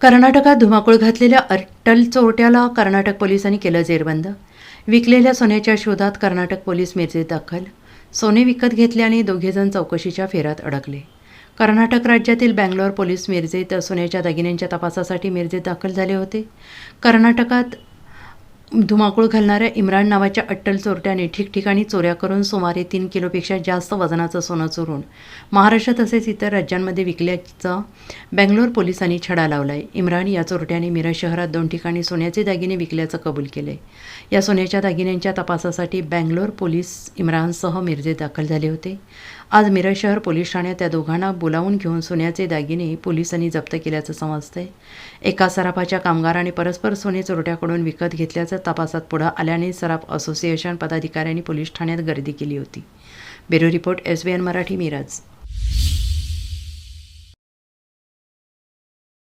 कर्नाटकात धुमाकूळ घातलेल्या अट्टल चोरट्याला कर्नाटक पोलिसांनी केलं जेरबंद. विकलेल्या सोन्याच्या शोधात कर्नाटक पोलीस मिरजेत दाखल. सोने विकत घेतल्याने दोघेजण चौकशीच्या फेऱ्यात अडकले. कर्नाटक राज्यातील बँगलोर पोलीस मिरजेत सोन्याच्या दागिन्यांच्या तपासासाठी मिरजेत दाखल झाले होते. कर्नाटकात धुमाकूळ घालणाऱ्या इम्रान नावाच्या अट्टल चोरट्याने ठिकठिकाणी चोऱ्या करून सुमारे तीन किलोपेक्षा जास्त वजनाचं सोनं चोरून महाराष्ट्र तसेच इतर राज्यांमध्ये विकल्याचा बेंगलोर पोलिसांनी छडा लावलाय. इम्रान या चोरट्याने मिरज शहरात दोन ठिकाणी सोन्याचे दागिने विकल्याचं कबूल केलंय. या सोन्याच्या दागिन्यांच्या तपासासाठी बँगलोर पोलीस इम्रानसह मिरजेत दाखल झाले होते. आज मिरज शहर पोलीस ठाण्यात त्या दोघांना बोलावून घेऊन सोन्याचे दागिने पोलिसांनी जप्त केल्याचं समजतंय. एका सराफाच्या कामगाराने परस्पर सोने चोरट्याकडून विकत घेतल्याचं तपासात पुढं आल्याने सराफ असोसिएशन पदाधिकाऱ्यांनी पोलीस ठाण्यात गर्दी केली होती. Bureau report S B N Marathi Miraj.